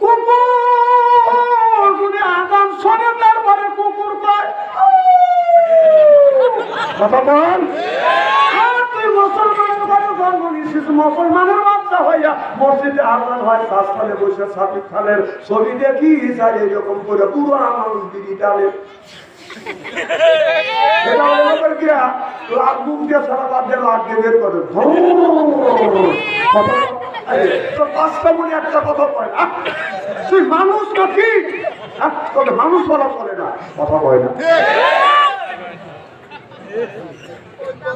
কুকুর যদি আদান শোনে তারপরে কুকুর কয় কথা বল তুই মুসলমান ঘরে জন্ম নিয়েছিস, মুসলমানের বাচ্চা হয় বসে সাকিব খানের ছবি দেখি যাই এরকম করে পুরো মানুষ হলো করে লাগ মুখ দিয়ে সারা বাদ দিয়ে লাগ বের করে। কথা তো পাঁচটা মনে একটা কথা কয় না। তুই মানুষ নাকি হ্যাঁ, মানুষ বলা চলে না কথা কয় না।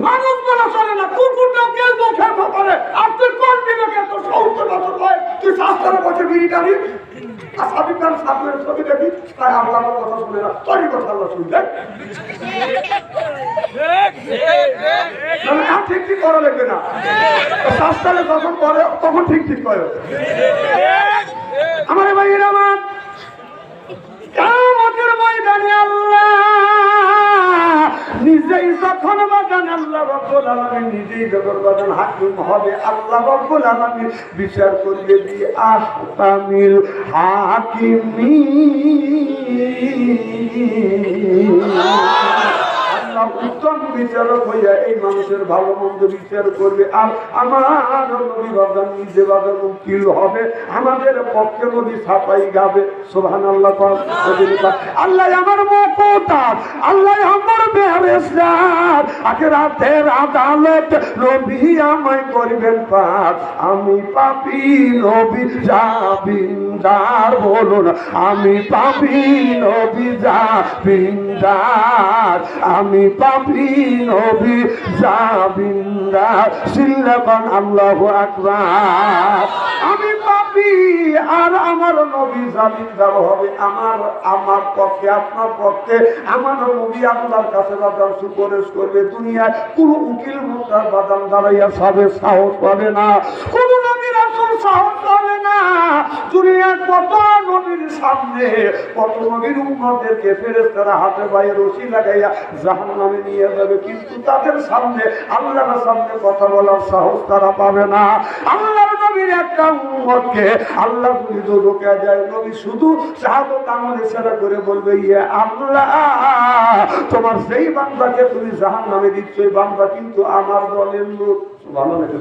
মানুষ বলা চলে না, কুকুরটা মুখে করে আর তুই কোন তোর বছর হয়? তুই শাস্ত্রে বসে বিড়ি আর সাবিক খান সামনের ছবি দেখি, তাই আল্লাহ কথা শুনে না। তোরই কথা আল্লাহ শুনবে হ্যাঁ ঠিক ঠিক করা লাগবে না। শাস্ত্রে যখন করে তখন ঠিক ঠিক করে আল্লাহ রব্বুল আলামিন নিজেই জগৎবাদন হাকিম হবে আল্লাহ রব্বুল আলামিন, বিচার করিয়ে দি আহকামিল হাকিমি। উত্তম বিচারক হইয়া এই মানুষের ভালো মন্দ বিচার করবে। আর আমার নবী বাজান নিজে বাজান উকিল হবে, আমাদের পক্ষে নদী ছাপাই গাবে। সোহান আল্লাহ আল্লাহ আমার মকুতার, আল্লাহ আমার বেহরেস্তার আগে রাতের আদালত নবী আমায় করবেন পার আমি পাপি নবী যাবিন্দার বলুন আমি পাপি নবী যাবিন্দার আমি পাপি নবী জাবিন্দা সিল্লাবান আল্লাহু আকবার। আর আমার নবী জামিনদার হবে। আমার আমার পক্ষে, আপনার পক্ষে, আমার নবী আল্লাহর কাছে বাদাম সুপারিশ করবে। দুনিয়ায় কোন উকিল মুক্তার বাদাম দাঁড়াইয়া সাবে সাহস পাবে না। কোন আসল সাহস পাবে না। দুনিয়ার কত নবীর সামনে, কত নবীর উম্মদেরকে ফেরেস্তারা হাতে পায়ে রশি লাগাইয়া জাহান নামে নিয়ে যাবে। কিন্তু তাদের সামনে, আল্লাহর সামনে কথা বলার সাহস তারা পাবে না। আল্লাহর নবীর আল্লাহ যদি যায় নবী শুধু ইশারা করে বলবে আল্লাহ, তোমার সেই বান্দাকে তুমি জাহান নামে দিচ্ছ। এই বান্দা কিন্তু আমার দলের লোক ভালো নাকি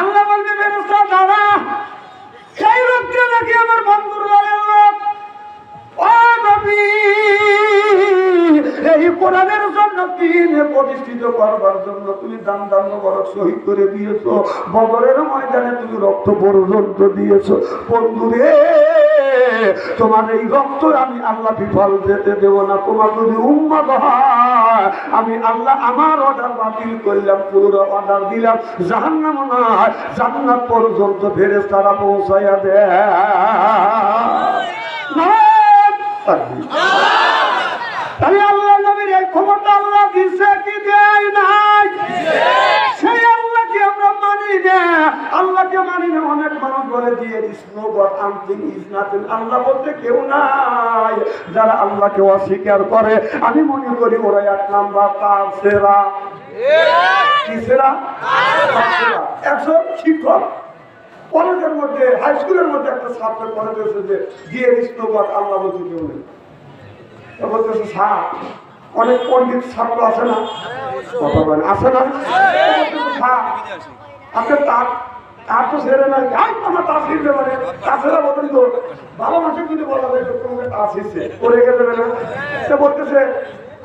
আল্লাহ বলবে বেরোস্তা দাঁড়া। সেই লোকটা নাকি আমার বন্ধুর দলের লোক। ও নবী! এই কোরআনের জন্য দিনে প্রতিষ্ঠিত করবার জন্য তুমি দান দান বড় শহীদ করে দিয়েছ বদরের ময়দানে তুমি রক্ত পর্যন্ত দিয়েছ। বন্ধুরে তোমার এই রক্ত আমি আল্লাহ বিফল যেতে দেব না। তোমার যদি উম্মাদ হয় আমি আল্লাহ আমার অর্ডার বাতিল করলাম পুরো অর্ডার দিলাম। জাহান্নাম নয় জান্নাত পর্যন্ত ফেরে তারা পৌঁছাইয়া দেয়। তাহলে আল্লাহ নবীর এই ক্ষমতা আল্লাহ দিছে কি দেয় নাই সেই আল্লাহকে আমরা মানি না আল্লাহকে মানি না অনেক মানুষ বলে দিয়ে ইসনো আল্লাহ কেউ যারা আল্লাহকে অস্বীকার করে, আমি মনে করি ওরা এক নাম্বার তার সেরা। একশো শিক্ষক। কলেজের মধ্যে হাই স্কুলের মধ্যে একটা ছাত্র কলেজ এসে যে, দিয়ে ইসনো গড আল্লাহ বলতে কেউ নেই। অনেক পণ্ডিত ছাত্র আছে না? কথা আছে না? আপনার তার তার তো ছেড়ে নাই আমার মানে তো ভালো বলতেছে,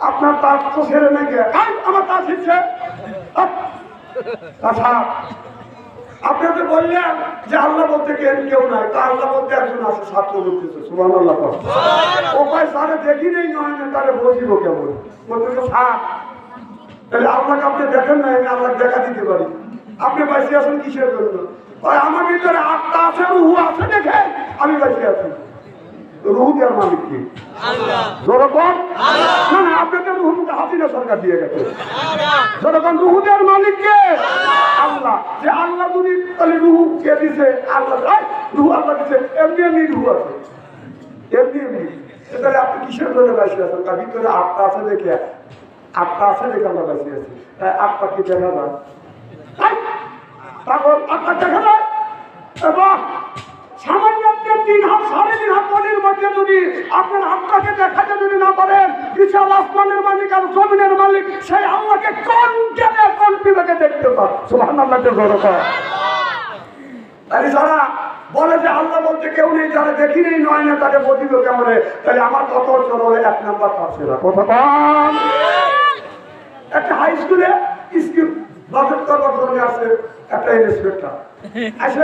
আপনার তার তো নাই আমার! আচ্ছা আপনাকে বললেন যে আল্লাহ বলতে কেউ নাই, তা আল্লাহ বলতে একজন আছে, ছাত্র বলতেছে সুবান আল্লাহ ও ভাই স্যারে, দেখি নেই, নয় তাহলে বসিব কেমন? বলতেছে, স্যার, তাহলে আপনি দেখেন না আমি আল্লাহ দেখা দিতে আপনি বাইসে আছেন কিসের জন্য? আমার ভিতরে আত্মা আছে রুহু আছে দেখে আমি বাইসে আছি। রুহু দেওয়ার মালিক কি? জনগণ? না না আপনাদের রুহুকে হাসিনা সরকার দিয়ে গেছে। জনগণ রুহু দেওয়ার মালিক কে? আল্লাহ। যে আল্লাহ তাহলে রুহু কে দিছে? আল্লাহ রুহু আল্লাহ দিছে। এমনি এমনি রুহু আছে। এমনি এমনি। তাহলে আপনি কিসের জন্য বাইসে আছেন? তার ভিতরে আত্মা আছে দেখে। আত্মা আছে দেখে আমরা বাইসে আছি। তাই আত্মা কি দেখা যায়? পাগল আত্মা দেখা যায় এ বাহ মধ্যে যদি আপনার আত্মাকে দেখাতে যদি না পারেন, বিশাল আসমানের মালিক আর জমিনের মালিক, সেই আল্লাহকে কোন জ্ঞানে কোন বিবেকে দেখতে পান সুহান আল্লাহকে কর তাহলে যারা বলে যে আল্লাহ বলতে কেউ নেই, যারা দেখি নেই, নয় না তাকে বুঝিব কেমন? তাহলে আমার কত চল এক নাম্বার কত কম। একটা হাই স্কুলে স্কুল আছে ইন্সপেক্টর আজকে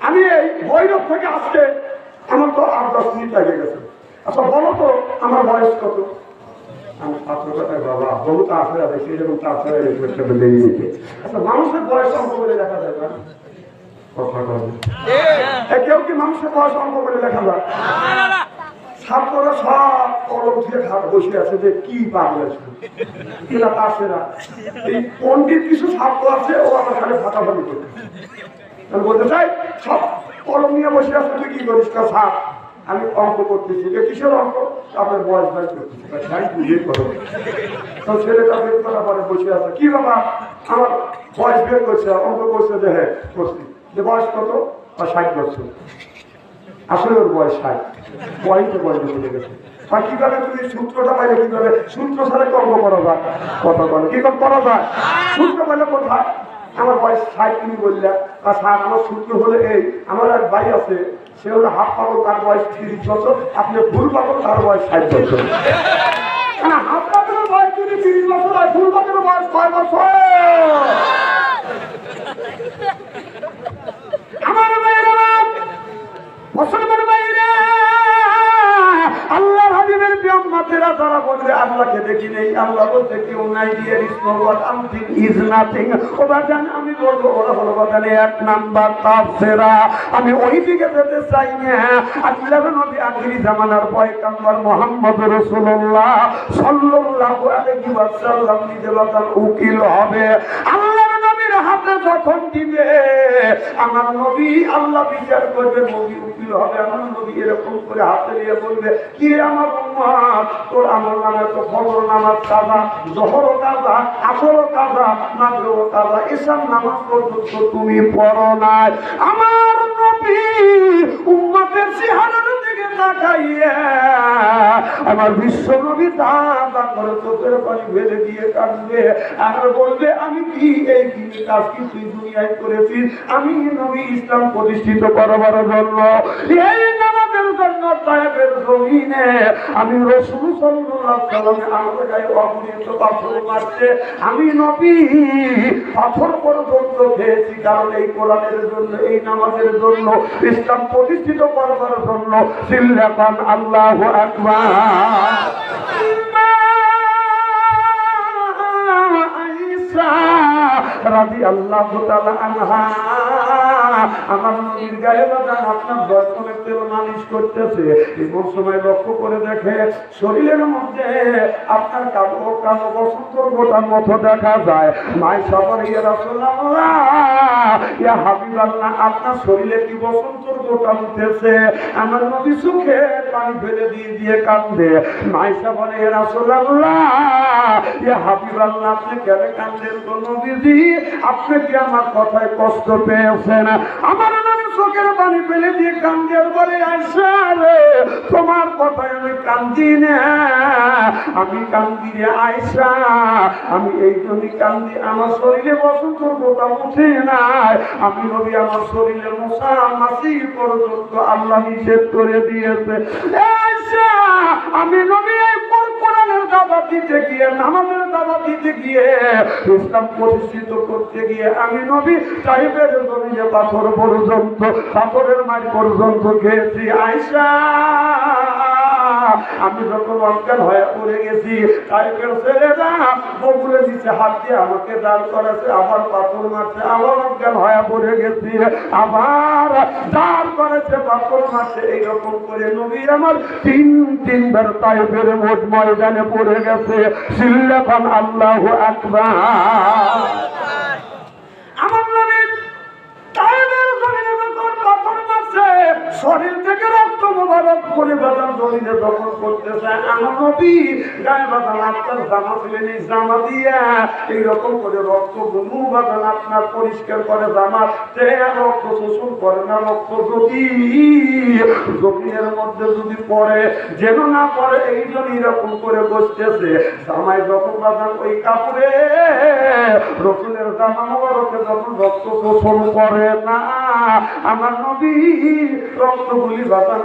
আমি এই ভৈরব থেকে আসতে আমার তো আট দশ মিনিট লেগে গেছে। আচ্ছা বলো তো, আমার বয়স কত? আমি ছাত্র কথায় বাবা বহু তাছাড়া দেখি এরকম তাছাড়া আচ্ছা মানুষের বয়স করে দেখা যায় না। কথা বলে কেউ কি মানুষের বয়স অঙ্ক করে লেখা যায়? ছাত্ররা সব খাট বসে আছে যে কি তাছেরা এই পণ্ডিত কিছু ছাত্র আছে, ও আমি বলতে চাই, সব নিয়ে বসে আছে কি আমি অঙ্ক করতেছি। যে কিসের অঙ্ক আপনার বয়স করতেছি। বুঝিয়ে তো ছেলেটা বের করার পরে বসে আছে। কি বাবা আমার বয়স বের করছে অঙ্ক করছে যে হ্যাঁ করছি। যে বয়স কত? বা ষাট বছর। আসলে ওর বয়স ষাট। বয়সে বয়সে চলে গেছে। পাইলে কর্ম করা কথা করে করা পাইলে আমার বয়স ষাট, তুমি বললে স্যার আমার সূত্র হলে আমার এক ভাই আছে, সে তার বয়স তিরিশ বছর, আপনি ফুল পাগল, তার বয়স ষাট বছর। হাফ পাগলের বয়স তিরিশ বছর হয় ফুল বয়স ছয় বছর। আল্লাহকে দেখি নেই, আল্লাহ কেউ নাই ইজ নাথিং ও বাজান, আমি বলব ওরা হলো এক নাম্বার তাফসেরা আমি ওই দিকে যেতে চাই না। আল্লাহ নবী আখিরি জামানার মোহাম্মদ রাসূলুল্লাহ সাল্লাল্লাহু আলাইহি ওয়াসাল্লাম নিজে বাজান উকিল হবে। হাতে যখন দিবে? আমার নবী আল্লাহ বিচার করবে নবী উকিল হবে। আমার নবী এরকম করে হাতে নিয়ে বলবে, কি আমার তোর আমার নামে তো ফজর নামাজ কাজা জহরও কাজা আসরও কাজা মাগরিবও কাজা এসব নামাজ পর্যন্ত তুমি পড়ো নাই। আমার নবী উম্মতের চেহারার দিকে আমার বিশ্ব নবী দাদা আমার চোখের পানি ফেলে দিয়ে কাঁদবে আর বলবে, আমি কি এই কাজ কি তুই দুনিয়ায় করেছিস আমি নবী ইসলাম প্রতিষ্ঠিত করবার জন্য। এই আমি নবী। পাথর পর্যন্ত কারণ এই কোরআনের জন্য, এই নামাজের জন্য, ইসলাম প্রতিষ্ঠিত করবার জন্য সিল্লাপান রাজি আল্লাহ আমার নদীর গায়ে আপনার দর্শনের তেল মালিশ করতেছে। এমন সময় লক্ষ্য করে দেখে শরীরের মধ্যে আপনার গোটার মতো দেখা যায়। সবার ইয়ে আপনার শরীরে কি গোটা উঠেছে? আমার নদী সুখে পানি ফেলে দিয়ে দিয়ে কান্দে। বলে ইয়া আপনি কেন কান্দেন তো নবীজি? আপনি কি আমার কথায় কষ্ট পেয়েছেন? আমার চোখের পানি ফেলে দিয়ে কান্দি আর বলে আয়সা তোমার কথায় আমি কান্দি না। আমি কান্দি রে আয়সা আমি এই জন্যই কান্দি। আমার শরীরে বসন্ত গোটা উঠে নাই। আমি নবী আমার শরীরে মশা মাসি পর্যন্ত আল্লাহ নিষেধ করে দিয়েছে। আমি নবী এই কোরআনের দাবা দিতে গিয়ে, নামাজের দাবা দিতে গিয়ে, ইসলাম প্রতিষ্ঠিত করতে গিয়ে আমি নবী সাহেবের জমিনে পাথর পর্যন্ত, পাথরের মাঠ পর্যন্ত খেয়েছি আয়সা আমি যখন অজ্ঞান হয়ে পড়ে গেছি সাহেবের ছেলেরা বগুলে দিচ্ছে হাত দিয়ে আমাকে দান করেছে আবার পাথর মারছে, আবার অজ্ঞান হয়ে পড়ে গেছি। আবার দান করেছে, পাথর মারছে, এইরকম করে নবী আমার তিন, তিনবার তাইফের মোট ময়দানে পড়ে গেছে। সিল্লাফান আল্লাহ আকবার। শরীর থেকে রক্ত মোবারক করে বাদাম জমিনে দখল করতেছে। আমার নবী গায়ে বাদাম আপনার জামা ছিলেন এই জামা দিয়া এইরকম করে রক্ত গুনু বাদাম আপনার পরিষ্কার করে জামা রক্ত শোষণ করে না, রক্ত যদি জমিনের মধ্যে যদি পড়ে, যেন না পড়ে, এই জন্য এরকম করে বসতেছে। জামাই যখন বাদাম ওই কাপড়ে, রসুলের জামা মোবারকে যখন রক্ত শোষণ করে না, আমার নবী রক্তগুলি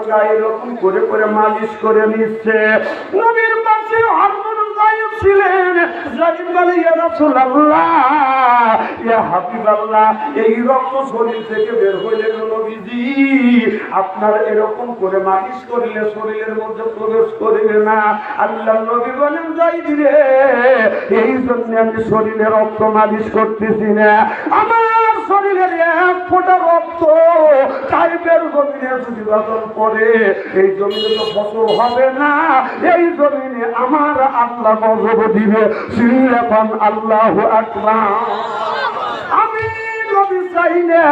গায়ে এরকম করে করে মালিশ করে নিচ্ছে। নবীর পাশে আপনার এরকম করে মালিশ করিলে শরীরের মধ্যে প্রবেশ করিবে না। আল্লাহ নবী বলেন, যাই দিলে, এই জন্য আমি শরীরে রক্ত মালিশ করতেছি না। আমার এক ফোঁটা রক্ত টাইপের জমিনে যদি বাদল করে এই জমিনে তো ফসল হবে না, এই জমিনে আমার আল্লাহ গজব দিবে। সিলেখন আল্লাহ আকবার। আমি নবী চাই না।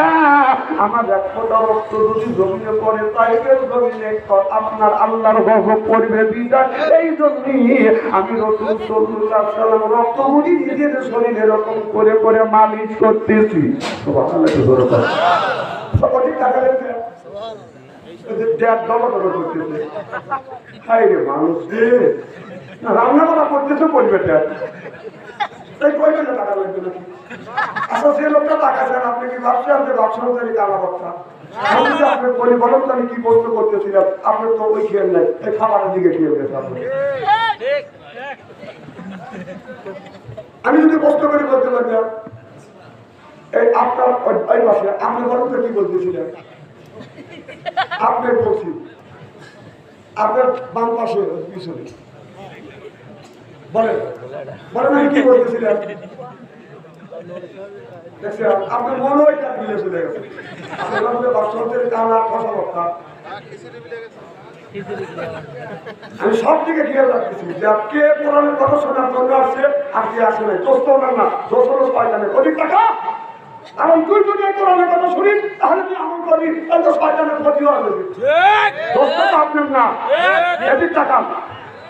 আমার এক ফোঁটা রক্ত যদি জমিনে পড়ে তাইবের জমিনে আপনার আল্লাহর গজব পড়বে বিদায়। এই জন্যই আমি সাল্লাল্লাহু আলাইহি সাল্লাম রক্তগুলি নিজের শরীরে এরকম করে করে মালিশ করতেছি। রে মানুষ রান্না করা করতেছে বলবে আমি যদি আপনি বলি, বলেন আমি কি প্রশ্ন করতেছিলাম, আপনি তো ওই খেয়াল নেই, এই খাবারের দিকে খেয়াল গেছে আপনি। আমি যদি প্রশ্ন করে বলতে পারতাম এই আপনার ওই পাশে, আপনি বলেন তো কি বলতেছিলেন? আপনার বলছি, আপনার বাম পাশে, পিছনে। বলেন। বলেন আমি কি বলতেছিলাম? আপনার মনে হয় তার মিলে চলে গেছে। আপনার মধ্যে বাচ্চাদের কানা কথাবার্তা আমি সব দিকে খেয়াল রাখতেছি যে কে কোরআনের কথা শোনার জন্য আসছে আর কে আসে নাই। দোস্ত না দোস্ত শয়তানের অধিক টাকা কারণ তুই যদি কোরআনের কথা শুনি তাহলে তুই আমল করবি তাহলে তো শয়তানের ক্ষতি হবে। দোস্ত আপনার না। এদিক টাকা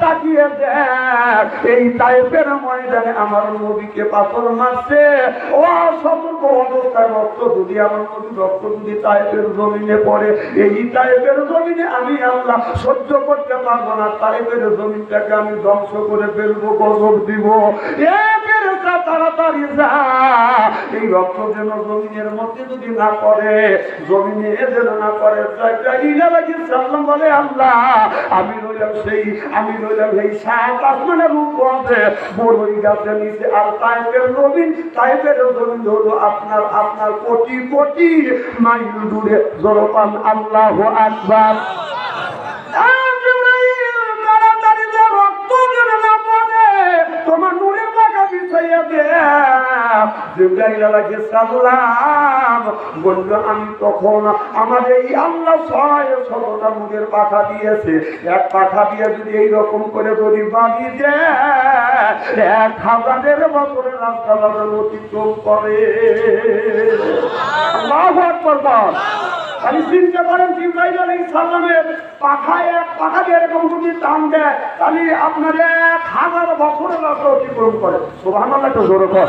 তাকিয়ে দেখ, এই টাইপের ময়দানে আমার নবীকে পাথর মারছে। ও সতর্ক অবস্থায় রক্ত যদি আমার নবী, রক্ত যদি টাইপের জমিনে পড়ে, এই টাইপের জমিনে আমি আল্লাহ সহ্য করতে পারব না। টাইপের জমিনটাকে আমি ধ্বংস করে ফেলব, গজব দিব। এ ফেরেশতা তাড়াতাড়ি যা। এই রক্ত যেন জমিনের মধ্যে যদি না করে জমিনে যেন না করে সাল্লাম বলে আল্লাহ, আমি রইলাম সেই, আমি রইলাম সেই সাত আসমানের উপরে। বড়ই গাছের নিচে আর তাইপের জমিন তাইপের জমিন হলো আপনার আপনার কোটি কোটি মাইল দূরে। জড়পান আল্লাহ আকবার। আমি তখন আমার এই আল্লাহ ছয় শতটা মুখের পাখা দিয়েছে। এক পাখা দিয়ে যদি এইরকম করে যদি দেয় এক হাজারের বছরের রাস্তা বাজার অতিক্রম করে। পাখায় এক পাখা দিয়ে এরকম যদি টান দেয়, তাহলে আপনার এক হাজার বছরের রাস্তা অতিক্রম করে। সুবহানাল্লাহ, একটু জোরে কর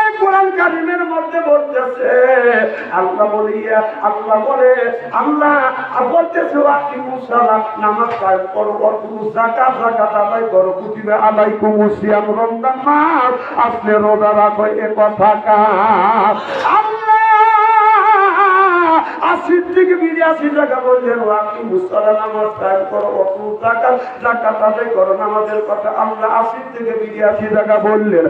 কোরআন কারিমের মধ্যে বলতেছে। আল্লাহ বলি আল্লাহ বলে, আল্লাহ বলতেছে আপনি মুসালাম নামাজ করো আদায় করো, কুতিবে আলাইকুম সিয়াম রমজান মাস আপনি রোজা রাখো, এ কথা আল্লাহ আশির থেকে বিরাশি টাকা বললেন আপনি মুসালা নামাজ করো জাকাত জাকাত আদায় করো, নামাজের কথা আল্লাহ আশির থেকে বিরাশি টাকা বললেন।